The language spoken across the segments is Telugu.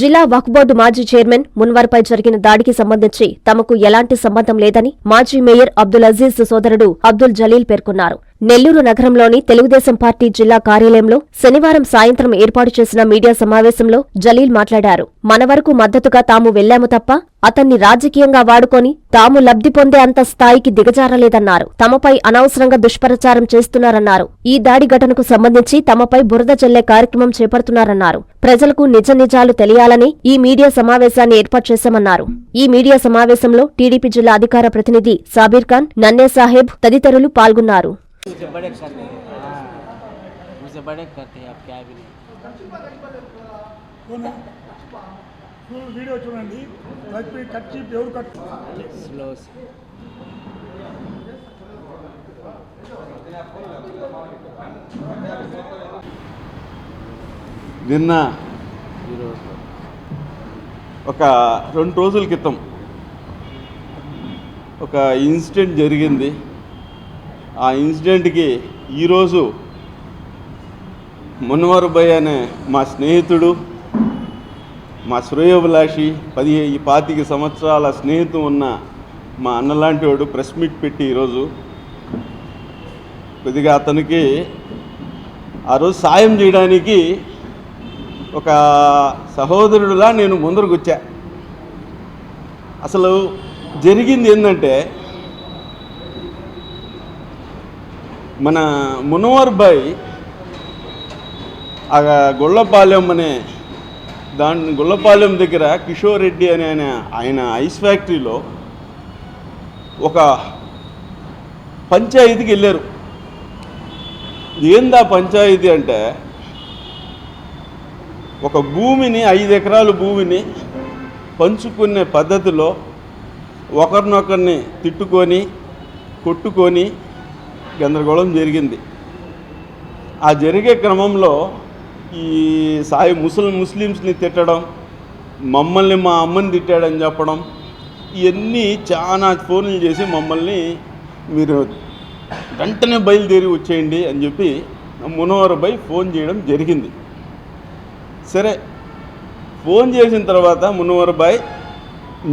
జిల్లా వక్ఫ్ బోర్డు మాజీ చైర్మన్ మున్వర్పై జరిగిన దాడికి సంబంధించి తమకు ఎలాంటి సంబంధం లేదని మాజీ మేయర్ అబ్దుల్ అజీజ్ సోదరుడు అబ్దుల్ జలీల్ పేర్కొన్నారు. నెల్లూరు నగరంలోని తెలుగుదేశం పార్టీ జిల్లా కార్యాలయంలో శనివారం సాయంత్రం ఏర్పాటు చేసిన మీడియా సమావేశంలో జలీల్ మాట్లాడారు. మన వరకు మద్దతుగా తాము వెళ్ళాము తప్ప అతన్ని రాజకీయంగా వాడుకొని తాము లబ్ధి పొందే అంత స్థాయికి దిగజారలేదన్నారు. తమపై అనవసరంగా దుష్ప్రచారం చేస్తున్నారన్నారు. ఈ దాడి ఘటనకు సంబంధించి తమపై బురద చల్లే కార్యక్రమం చేపడుతున్నారన్నారు. ప్రజలకు నిజ నిజాలు తెలియాలని ఈ మీడియా సమావేశాన్ని ఏర్పాటు చేశామన్నారు. ఈ మీడియా సమావేశంలో టీడీపీ జిల్లా అధికార ప్రతినిధి సాబీర్ ఖాన్ నన్నే సాహెబ్ తదితరులు పాల్గొన్నారు. मुझसे बड़े करते हैं हाँ मुझसे बड़े करते हैं अब क्या भी नहीं అవునా? ఫుల్ వీడియో చూడండి కలిపి కట్ చేసి ఎవరు కట్ स्लो से నిన్న जीरो ఒక రెండు రోజుల క్రితం ఒక ఇన్సిడెంట్ జరిగింది ఆ ఇన్సిడెంట్కి ఈరోజు మున్వర్ అనే మా స్నేహితుడు మా శ్రేయోభిలాషి పదిహే ఈ పాతిక సంవత్సరాల స్నేహితు ఉన్న మా అన్నలాంటి వాడు ప్రెస్ మీట్ పెట్టి ఈరోజు. కొద్దిగా అతనికి ఆ రోజు సాయం చేయడానికి ఒక సహోదరుడులా నేను ముందరకు వచ్చా అసలు జరిగింది ఏంటంటే మన మునవర్ బాయ్ ఆ గొల్లపాలెం అనే దాని గొల్లపాలెం దగ్గర కిషోర్ రెడ్డి అనే ఆయన ఆయన ఐస్ ఫ్యాక్టరీలో ఒక పంచాయతీకి వెళ్ళారు. ఏందా పంచాయతీ అంటే ఒక భూమిని ఐదు ఎకరాల భూమిని పంచుకునే పద్ధతిలో ఒకరినొకరిని తిట్టుకొని కొట్టుకొని గందరగోళం జరిగింది. ఆ జరిగే క్రమంలో ఈ సాయి ముస్లిం ముస్లిమ్స్ని తిట్టడం మమ్మల్ని మా అమ్మని తిట్టాడని చెప్పడం ఇవన్నీ చాలా ఫోన్లు చేసి మమ్మల్ని మీరు వెంటనే బయలుదేరి వచ్చేయండి అని చెప్పి మునవరపై ఫోన్ చేయడం జరిగింది. సరే ఫోన్ చేసిన తర్వాత మునవరబాయ్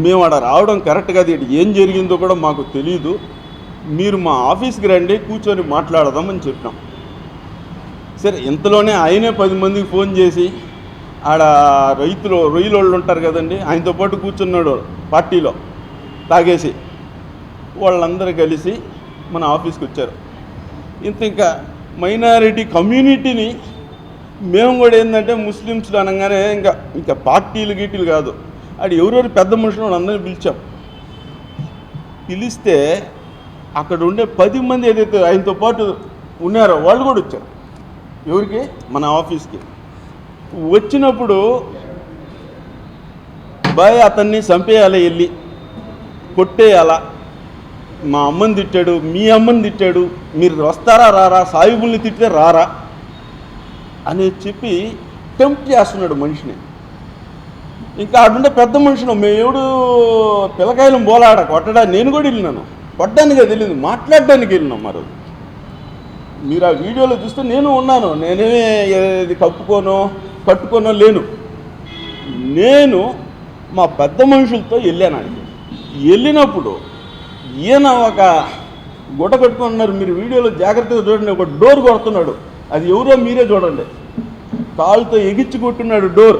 మేము ఆడ రావడం కరెక్ట్ కాదు ఏం జరిగిందో కూడా మాకు తెలియదు మీరు మా ఆఫీస్కి రండి కూర్చొని మాట్లాడదామని చెప్పినాం. సరే ఇంతలోనే ఆయనే పది మందికి ఫోన్ చేసి ఆడ రైతులు రొయ్యలు వాళ్ళు ఉంటారు కదండి ఆయనతో పాటు కూర్చున్నాడు పార్టీలో తాగేసి. వాళ్ళందరూ కలిసి మన ఆఫీస్కి వచ్చారు. ఇంత ఇంకా మైనారిటీ కమ్యూనిటీని మేము కూడా ఏంటంటే ముస్లిమ్స్లు అనగానే ఇంకా ఇంకా పార్టీలు గీటీలు కాదు. అది ఎవరెవరు పెద్ద మనుషులు అందరినీ పిలిచాం. పిలిస్తే అక్కడ ఉండే పది మంది ఏదైతే ఆయనతో పాటు ఉన్నారో వాళ్ళు కూడా వచ్చారు. ఎవరికి? మన ఆఫీస్కి. వచ్చినప్పుడు బాయ్ అతన్ని చంపేయాలి వెళ్ళి. కొట్టేయాలా? మా అమ్మని తిట్టాడు మీ అమ్మని తిట్టాడు. మీరు వస్తారా రారా? సాయిబుల్ని తిట్టితే రారా? అని చెప్పి టెంప్ట్ చేస్తున్నాడు మనిషిని. ఇంకా ఆడుండే పెద్ద మనిషిని మేము ఎవడు పిల్లకాయలు బోలాడ కొట్టడా? నేను కూడా వెళ్ళినాను. కొట్టడానికి తెలియదు మాట్లాడడానికి వెళ్ళినాం మరి మీరు ఆ వీడియోలో చూస్తే నేను ఉన్నాను నేనేమే ఇది కప్పుకోనో కట్టుకోనో లేను. నేను మా పెద్ద మనుషులతో వెళ్ళాను ఆడికి. వెళ్ళినప్పుడు ఈయన ఒక గుడ్డ కట్టుకున్నారు మీరు వీడియోలో జాగ్రత్తగా చూడండి ఒక డోర్ కొడుతున్నాడు. అది ఎవరో మీరే చూడండి. కాలుతో ఎగిచ్చి కొట్టున్నాడు డోర్.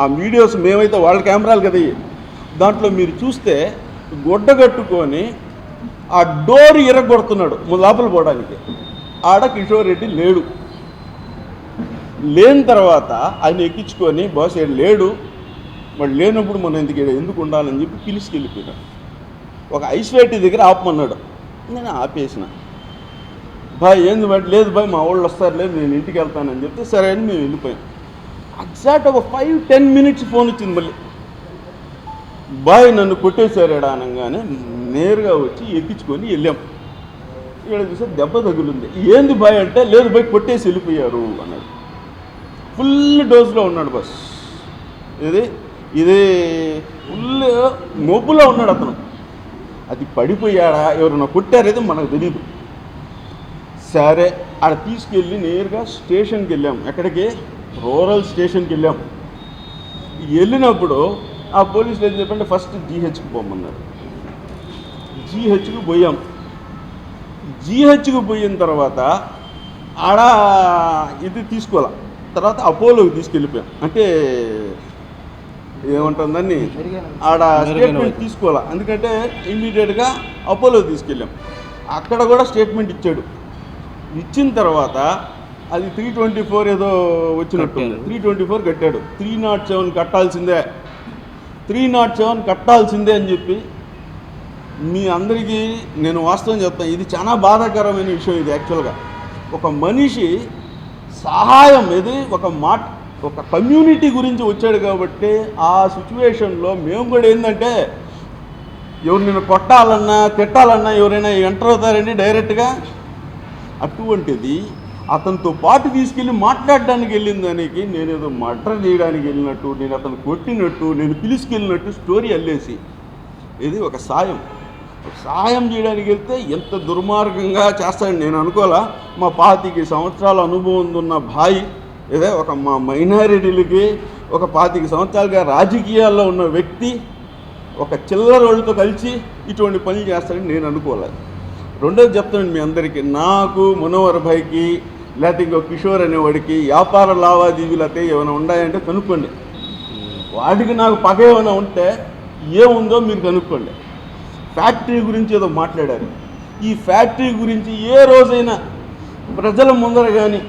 ఆ వీడియోస్ మేమైతే వాళ్ళ కెమెరాలు కదా దాంట్లో మీరు చూస్తే గుడ్డ కట్టుకొని ఆ డోర్ ఇరగొడుతున్నాడు లోపల పోవడానికి. ఆడ కిషోర్ రెడ్డి లేడు. లేని తర్వాత ఆయన ఎక్కించుకొని బాస్ లేడు. మరి లేనప్పుడు మనం ఎందుకు ఎందుకు ఉండాలని చెప్పి పిలిచికెళ్ళిపోయినాడు ఒక ఐస్వేటి దగ్గర ఆపమన్నాడు. నేను ఆపేసిన. బాయ్ ఏంది బట్ లేదు బాయ్ మా వాళ్ళు వస్తారు లేదు నేను ఇంటికి వెళ్తానని చెప్తే సరే అని మేము వెళ్ళిపోయాం. ఎగ్జాక్ట్ ఒక ఫైవ్ టెన్ మినిట్స్ ఫోన్ వచ్చింది మళ్ళీ. బాయ్ నన్ను కొట్టేశారాడా అనగానే నేరుగా వచ్చి ఎక్కించుకొని వెళ్ళాం. ఇక్కడ చూస్తే దెబ్బ తగులుంది. ఏంది బాయ్ అంటే లేదు బాయ్ కొట్టేసి వెళ్ళిపోయారు అన్నాడు. ఫుల్ డోస్లో ఉన్నాడు బస్. ఇది ఇది ఫుల్ మొబ్బులో ఉన్నాడు అతను. అది పడిపోయాడా ఎవరైనా కొట్టారేది మనకు తెలియదు సరే ఆడ తీసుకెళ్ళి నేరుగా స్టేషన్కి వెళ్ళాం. ఎక్కడికి? రూరల్ స్టేషన్కి వెళ్ళాం. వెళ్ళినప్పుడు ఆ పోలీసులు ఏం చెప్పంటే ఫస్ట్ జీహెచ్కి పోమన్నారు. జీహెచ్కి పోయాం. జీహెచ్కి పోయిన తర్వాత ఆడ ఇది తీసుకోవాల? తర్వాత అపోలోకి తీసుకెళ్ళిపోయాం. అంటే ఏమంటుందని ఆడ స్టేట్మెంట్ తీసుకోవాలా? ఎందుకంటే ఇమ్మీడియట్గా అపోలో తీసుకెళ్ళాం. అక్కడ కూడా స్టేట్మెంట్ ఇచ్చాడు. ఇచ్చిన తర్వాత అది త్రీ ట్వంటీ ఫోర్ ఏదో వచ్చినట్టుంది. కట్టాడు. త్రీ ట్వంటీ ఫోర్ కట్టాడు. త్రీ నాట్ సెవెన్ కట్టాల్సిందే. త్రీ నాట్ సెవెన్ కట్టాల్సిందే అని చెప్పి మీ అందరికీ నేను వాస్తవం చెప్తాను. ఇది చాలా బాధాకరమైన విషయం ఇది యాక్చువల్గా ఒక మనిషి సహాయం ఇది ఒక మాట ఒక కమ్యూనిటీ గురించి వచ్చాడు కాబట్టి ఆ సిచ్యువేషన్లో మేము కూడా ఏంటంటే ఎవరు నేను కొట్టాలన్నా తిట్టాలన్నా ఎవరైనా ఎంటర్ అవుతారండి డైరెక్ట్గా అటువంటిది అతనితో పాటు తీసుకెళ్ళి మాట్లాడడానికి వెళ్ళిన దానికి నేను ఏదో మర్డర్ చేయడానికి వెళ్ళినట్టు నేను అతను కొట్టినట్టు నేను పిలుచుకెళ్ళినట్టు స్టోరీ అల్లేసి ఇది ఒక సాయం. సాయం చేయడానికి వెళ్తే ఎంత దుర్మార్గంగా చేస్తాడని నేను అనుకోవాలా? మా పాతికి సంవత్సరాల అనుభవం ఉన్న భాయి ఏదో ఒక మా మైనారిటీలకి ఒక పాతిక సంవత్సరాలుగా రాజకీయాల్లో ఉన్న వ్యక్తి ఒక చిల్లర వాళ్ళతో కలిసి ఇటువంటి పనులు చేస్తాడని నేను అనుకోలేదు రెండోది చెప్తాను మీ అందరికీ నాకు మనోహర్ భాయ్కి లేకపోతే ఇంకో కిషోర్ అనేవాడికి వ్యాపార లావాదేవీలు అయితే ఏమైనా ఉన్నాయంటే కనుక్కోండి. వాడికి నాకు పగ ఏమైనా ఉంటే ఏముందో మీరు కనుక్కోండి. ఫ్యాక్టరీ గురించి ఏదో మాట్లాడారు. ఈ ఫ్యాక్టరీ గురించి ఏ రోజైనా ప్రజల ముందర కానీ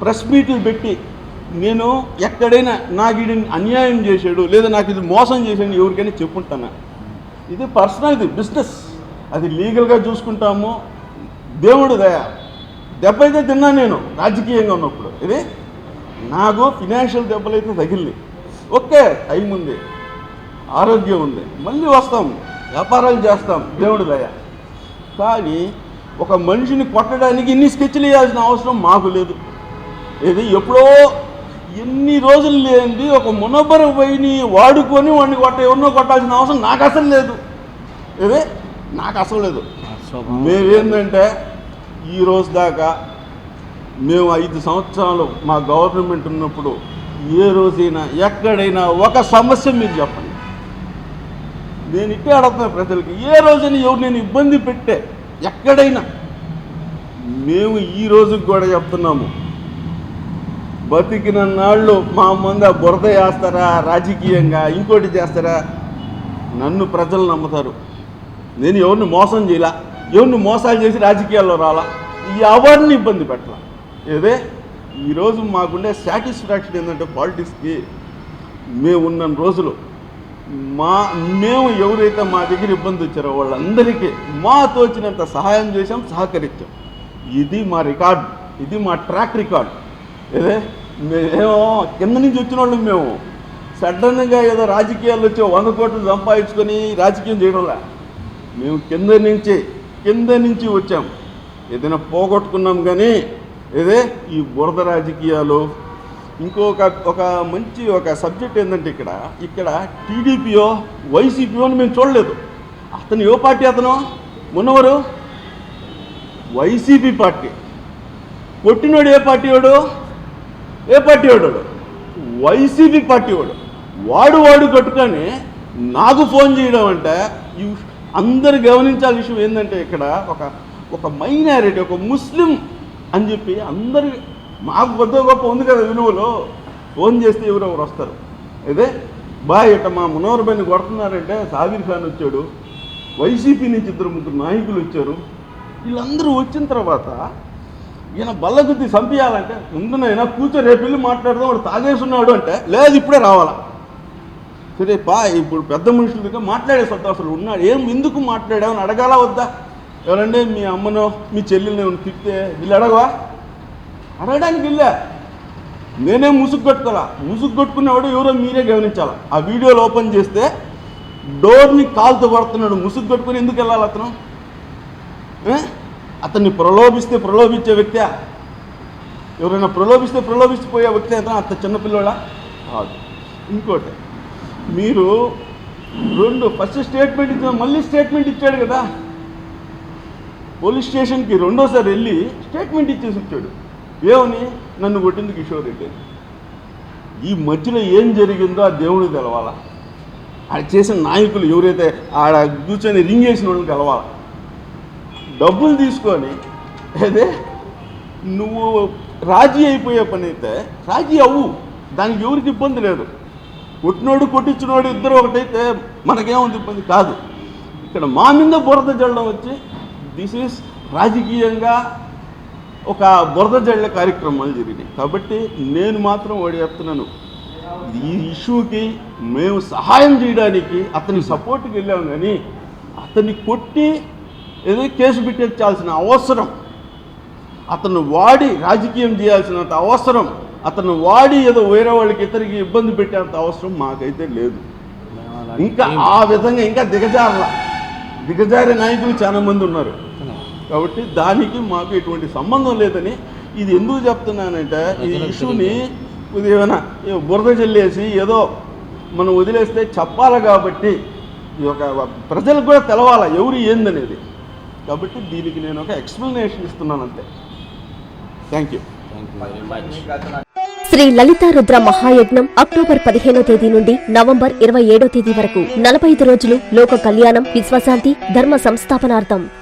ప్రెస్ మీట్లు పెట్టి నేను ఎక్కడైనా నాకు ఇది అన్యాయం చేశాడు లేదా నాకు ఇది మోసం చేశాడు ఎవరికైనా చెప్పుంటానా? ఇది పర్సనల్ ఇది బిజినెస్ అది లీగల్గా చూసుకుంటాము. దేవుడు దయ. దెబ్బ అయితే తిన్నా నేను రాజకీయంగా ఉన్నప్పుడు. ఇది? నాకు ఫినాన్షియల్ దెబ్బలైతే తగిలింది. ఓకే టైం ఉంది ఆరోగ్యం ఉంది మళ్ళీ వస్తాం వ్యాపారాలు చేస్తాం దేవుడి దయ. కానీ ఒక మనిషిని కొట్టడానికి ఇన్ని స్కెచ్లు వేయాల్సిన అవసరం మాకు లేదు. ఇది ఎప్పుడో ఎన్ని రోజులు లేనిది ఒక మునబ్బర పోయిని వాడుకొని వాడిని కొట్ట ఎవరినో కొట్టాల్సిన అవసరం నాకు అసలు లేదు. ఇది? నాకు అసలు లేదు. మేమేంటంటే ఈ రోజు దాకా మేము ఐదు సంవత్సరాలు మా గవర్నమెంట్ ఉన్నప్పుడు ఏ రోజైనా ఎక్కడైనా ఒక సమస్య మీరు చెప్పండి. నేను ఇట్టే అడుగుతున్నా ప్రజలకి ఏ రోజైనా ఎవరు నేను ఇబ్బంది పెట్టే ఎక్కడైనా మేము ఈ రోజుకి కూడా చెప్తున్నాము. బతికిన నాళ్ళు మా ముంద బురద వేస్తారా రాజకీయంగా ఇంకోటి చేస్తారా? నన్ను ప్రజలు నమ్ముతారు. నేను ఎవరిని మోసం చేయలే? ఎవరిని మోసాలు చేసి రాజకీయాల్లో రాలా? ఎవరిని ఇబ్బంది పెట్టాల? ఏదే ఈరోజు మాకుండే సాటిస్ఫాక్షన్ ఏంటంటే పాలిటిక్స్కి మేము ఉన్న రోజులు మా మేము ఎవరైతే మా దగ్గర ఇబ్బంది వచ్చారో వాళ్ళందరికీ మా తోచినంత సహాయం చేసాం సహకరించాం. ఇది మా రికార్డ్ ఇది మా ట్రాక్ రికార్డ్ ఏదే మేము కింద నుంచి వచ్చిన వాళ్ళు మేము. సడన్గా ఏదో రాజకీయాలు వచ్చి వంద కోట్లు సంపాదించుకొని రాజకీయం చేయడంలా. మేము కింద నుంచి కింద నుంచి వచ్చాం. ఏదైనా పోగొట్టుకున్నాం కానీ ఏదే ఈ బురద రాజకీయాలు. ఇంకొక ఒక మంచి ఒక సబ్జెక్ట్ ఏంటంటే ఇక్కడ ఇక్కడ టీడీపీయో వైసీపీయో అని మేము చూడలేదు. అతను ఏ పార్టీ అతను? Munawar YCP party. కొట్టినోడు ఏ పార్టీ వాడు? ఏ పార్టీ వాడు? వైసీపీ పార్టీ వాడు. వాడు వాడు కట్టుకొని నాకు ఫోన్ చేయడం అంటే ఈ అందరు గమనించాల్సిన విషయం ఏంటంటే ఇక్కడ ఒక ఒక మైనారిటీ ఒక ముస్లిం అని చెప్పి అందరు మాకు కొద్ద గొప్ప ఉంది కదా విలువలో. ఫోన్ చేస్తే ఎవరెవరు వస్తారు. అదే బాయ్ ఇట్ట మా మనోహర్బాయిని కొడుతున్నారంటే సాబీర్ ఖాన్ వచ్చాడు. వైసీపీ నుంచి ఇద్దరు ముగ్గురు నాయకులు వచ్చారు. వీళ్ళందరూ వచ్చిన తర్వాత ఈయన బల్లగుద్ది చంపేయాలంటే ముందునైనా కూర్చో రేపు వెళ్ళి మాట్లాడదాం వాడు తాగేసున్నాడు అంటే లేదు ఇప్పుడే రావాలా? సరే బా ఇప్పుడు పెద్ద మనుషుల దగ్గర మాట్లాడే సత్తా అసలు ఉన్నాడు. ఏం ఎందుకు మాట్లాడామని అడగాల వద్దా? ఎవరంటే మీ అమ్మనో మీ చెల్లెల్ని ఏమైనా తిట్టే వీళ్ళు అడగవా? అడగడానికి వెళ్ళా. నేనే ముసుగు కట్టుకోవాలా? ముసుగు కొట్టుకునేవాడు ఎవరో మీరే గమనించాలి? ఆ వీడియోలు ఓపెన్ చేస్తే డోర్ని కాలుతో పడుతున్నాడు ముసుగు కట్టుకుని ఎందుకు వెళ్ళాలి అతను? అతన్ని ప్రలోభిస్తే ప్రలోభించే వ్యక్తి. ఎవరైనా ప్రలోభిస్తే ప్రలోభిస్తే వ్యక్తి అతను? అంత చిన్నపిల్లోడా? కాదు. ఇంకోటి. మీరు రెండు ఫస్ట్ స్టేట్మెంట్ ఇచ్చిన మళ్ళీ స్టేట్మెంట్ ఇచ్చాడు కదా. పోలీస్ స్టేషన్కి రెండోసారి వెళ్ళి స్టేట్మెంట్ ఇచ్చేసి వచ్చాడు. ఏమని? నన్ను కొట్టింది కిషోర్ రెడ్డి అని. ఈ మధ్యలో ఏం జరిగిందో ఆ దేవుడికి తెలవాలా? ఆడ చేసిన నాయకులు ఎవరైతే ఆడ కూర్చొని రింగ్ చేసిన వాళ్ళని తెలవాలా? డబ్బులు తీసుకొని అదే నువ్వు రాజీ అయిపోయే పని అయితే రాజీ అవ్వు. దానికి ఎవరికి ఇబ్బంది లేదు. కొట్టినోడు కొట్టించినోడు ఇద్దరు ఒకటైతే మనకేముంది ఇబ్బంది కాదు. ఇక్కడ మా మీద బురద జల్లడం వచ్చి దిస్ ఈస్ రాజకీయంగా ఒక బురద జల్లే కార్యక్రమాలు జరిగినాయి. కాబట్టి నేను మాత్రం వాడు చెప్తున్నాను. ఈ ఇష్యూకి మేము సహాయం చేయడానికి అతని సపోర్ట్కి వెళ్ళాం కానీ అతన్ని కొట్టి ఏదో కేసు పెట్టించాల్సిన అవసరం. అతను వాడి రాజకీయం చేయాల్సినంత అవసరం. అతను వాడి ఏదో వేరే వాళ్ళకి ఇతరికి ఇబ్బంది పెట్టేంత అవసరం మాకైతే లేదు. ఇంకా ఆ విధంగా ఇంకా దిగజారల దిగజారి నాయకులు చాలా మంది ఉన్నారు. కాబట్టి దానికి మాకు ఎటువంటి సంబంధం లేదని ఇది ఎందుకు చెప్తున్నానంటే ఈ ఇష్యూని ఏమైనా బురద చెల్లేసి ఏదో మనం వదిలేస్తే చెప్పాలి కాబట్టి ఈ యొక్క ప్రజలకు కూడా తెలవాలా ఎవరు ఏందనేది. కాబట్టి దీనికి నేను ఒక ఎక్స్ప్లెనేషన్ ఇస్తున్నాను అంతే. Thank you thank you Sri Lalitha Rudra Mahayagnam October పదిహేనో తేదీ నుండి నవంబర్ ఇరవై ఏడో తేదీ వరకు నలభై ఐదు రోజులు లోక కళ్యాణం విశ్వశాంతి ధర్మ సంస్థాపనార్థం.